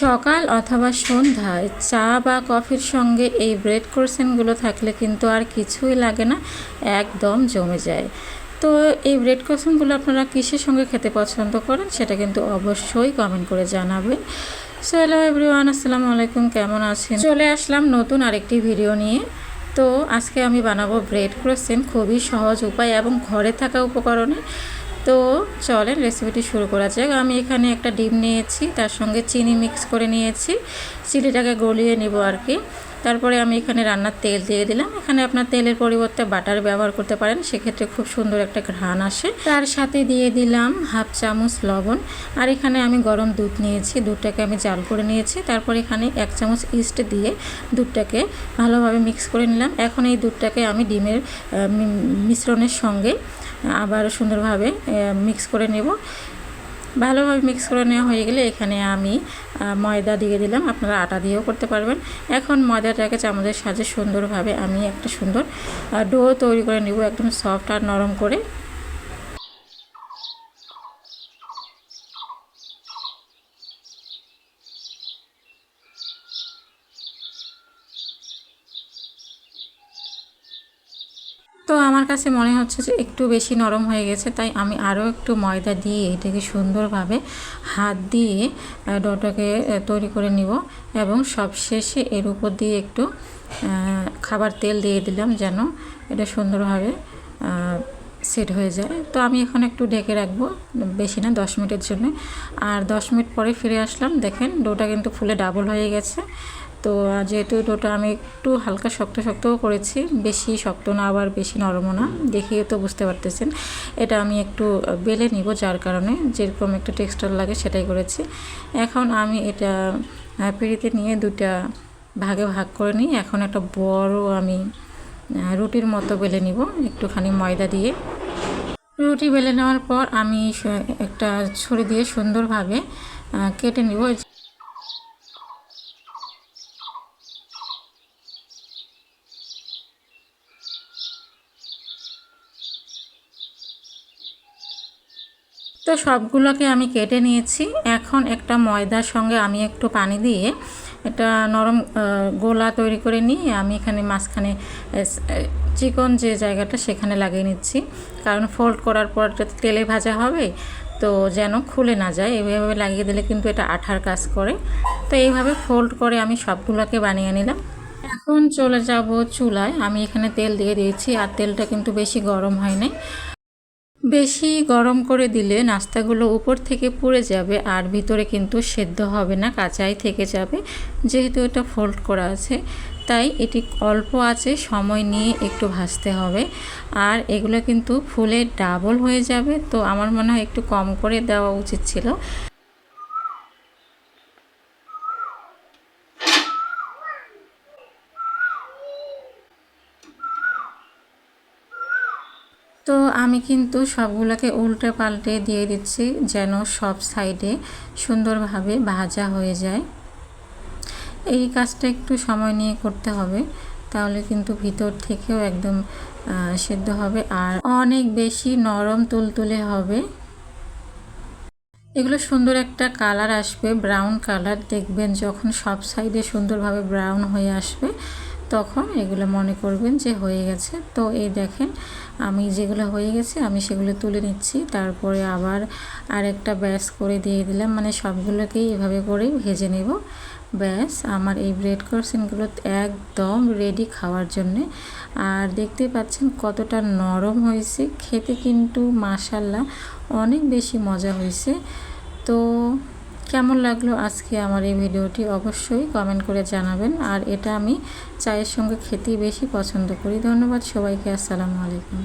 সকাল অথবা সন্ধ্যায় চা বা কফির সঙ্গে এই ব্রেড ক্রোসেনগুলো থাকলে কিন্তু আর কিছুই লাগে না, একদম জমে যায়। তো এই ব্রেড ক্রোসেনগুলো আপনারা কিসের সঙ্গে খেতে পছন্দ করেন সেটা কিন্তু অবশ্যই কমেন্ট করে জানাবেন। সো হ্যালো এভরিওয়ান আসসালামু আলাইকুম, কেমন আছেন? চলে আসলাম নতুন আরেকটি ভিডিও নিয়ে। তো আজকে আমি বানাবো ব্রেড ক্রোসেন খুবই সহজ উপায় এবং ঘরে থাকা উপকরণে। তো চলেন রেসিপিটি শুরু করা যাক। আমি এখানে একটা ডিম নিয়েছি, তার সঙ্গে চিনি মিক্স করে নিয়েছি। চিনিটাকে গলিয়ে নেব আর কি। তারপরে আমি এখানে রান্নার তেল দিয়ে দিলাম। এখানে আপনার তেলের পরিবর্তে বাটার ব্যবহার করতে পারেন, সেক্ষেত্রে খুব সুন্দর একটা ঘ্রাণ আসে। তার সাথে দিয়ে দিলাম হাফ চামচ লবণ। আর এখানে আমি গরম দুধ নিয়েছি, দুধটাকে আমি জাল করে নিয়েছি। তারপর এখানে এক চামচ ইস্ট দিয়ে দুধটাকে ভালোভাবে মিক্স করে নিলাম। এখন এই দুধটাকে আমি ডিমের মিশ্রণের সঙ্গে আবার সুন্দরভাবে মিক্স করে নেব। ভালোভাবে মিক্স করে নেওয়া হয়ে গেলে এখানে আমি ময়দা দিয়ে দিলাম। আপনারা আটা দিয়েও করতে পারবেন। এখন ময়দাটাকে চামচের সাহায্যে সুন্দরভাবে আমি একটা সুন্দর ডো তৈরি করে নেব, একদম সফট আর নরম করে। তো আমার কাছে মনে হচ্ছে যে একটু বেশি নরম হয়ে গেছে, তাই আমি আরও একটু ময়দা দিয়ে এটাকে সুন্দরভাবে হাত দিয়ে ডোটাকে তৈরি করে নিব এবং সবশেষে এর উপর দিয়ে একটু খাবার তেল দিয়ে দিলাম যেন এটা সুন্দরভাবে সেট হয়ে যায়। তো আমি এখন একটু ঢেকে রাখব, বেশি না, দশ মিনিটের জন্য। আর দশ মিনিট পরে ফিরে আসলাম, দেখেন ডোটা কিন্তু ফুলে ডাবল হয়ে গেছে। তো যেহেতু ডোটা আমি একটু হালকা শক্ত শক্তও করেছি, বেশি শক্ত না, আবার বেশি নরমও না দেখিয়ে তো বুঝতে পারতেছেন। এটা আমি একটু বেলে নিব যার কারণে, যেরকম একটা টেক্সচার লাগে সেটাই করেছি। এখন আমি এটা পিড়িতে নিয়ে দুটা ভাগে ভাগ করে নিই। এখন একটা বড় আমি রুটির মতো বেলে নিব, একটুখানি ময়দা দিয়ে। রুটি বেলে নেওয়ার পর আমি একটা ছুরি দিয়ে সুন্দরভাবে কেটে নিব। তো সবগুলোকে আমি কেটে নিয়েছি। এখন একটা ময়দার সঙ্গে আমি একটু পানি দিয়ে এটা নরম গোলা তৈরি করে নিয়ে আমি এখানে মাঝখানে চিকন যে জায়গাটা সেখানে লাগিয়ে নিচ্ছি। কারণ ফোল্ড করার পর তেলে ভাজা হবে, তো যেন খুলে না যায়। এইভাবে লাগিয়ে দিলে কিন্তু এটা আঠার কাজ করে। তো এইভাবে ফোল্ড করে আমি সবগুলোকে বানিয়ে নিলাম। এখন চলে যাব চুলায়। আমি এখানে তেল দিয়ে দিয়েছি, আর তেলটা কিন্তু বেশি গরম হয় নাই। বেশি গরম করে দিলে নাস্তাগুলো উপর থেকে পুড়ে যাবে আর ভিতরে কিন্তু সেদ্ধ হবে না, কাঁচাই থেকে যাবে। যেহেতু এটা ফোল্ড করা আছে, তাই এটি অল্প আছে, সময় নিয়ে একটু ভাজতে হবে। আর এগুলো কিন্তু ফুলে ডাবল হয়ে যাবে, তো আমার মনে হয় একটু কম করে দেওয়া উচিত ছিল। তো আমি কিন্তু সবগুলোকে উল্টে পাল্টে দিয়ে দিচ্ছি যেন সব সাইডে সুন্দরভাবে ভাজা হয়ে যায়। এই কাজটা একটু সময় নিয়ে করতে হবে, তাহলে কিন্তু ভিতর থেকেও একদম সেদ্ধ হবে আর অনেক বেশি নরম তুলতুলে হবে। এগুলো সুন্দর একটা কালার আসবে, ব্রাউন কালার। দেখবেন যখন সব সাইডে সুন্দরভাবে ব্রাউন হয়ে আসবে তখন এগুলো মনে করবেন যে হয়ে গেছে। তো এই দেখেন, আমি যেগুলো হয়ে গেছে আমি সেগুলো তুলে নিচ্ছি। তারপরে আবার আরেকটা ব্যাস করে দিয়ে দিলাম। মানে সবগুলোকেই এভাবে করেই ভেজে নেব। ব্যাস, আমার এই ব্রেড ক্রসিনগুলো একদম রেডি খাওয়ার জন্যে। আর দেখতে পাচ্ছেন কতটা নরম হয়েছে। খেতে কিন্তু মাসাল্লা অনেক বেশি মজা হয়েছে। তো কেমন লাগল আজকে আমার এই ভিডিওটি অবশ্যই কমেন্ট করে জানাবেন। আর এটা আমি চায়ের সঙ্গে খেতেই বেশি পছন্দ করি। ধন্যবাদ সবাইকে। আসসালামু আলাইকুম।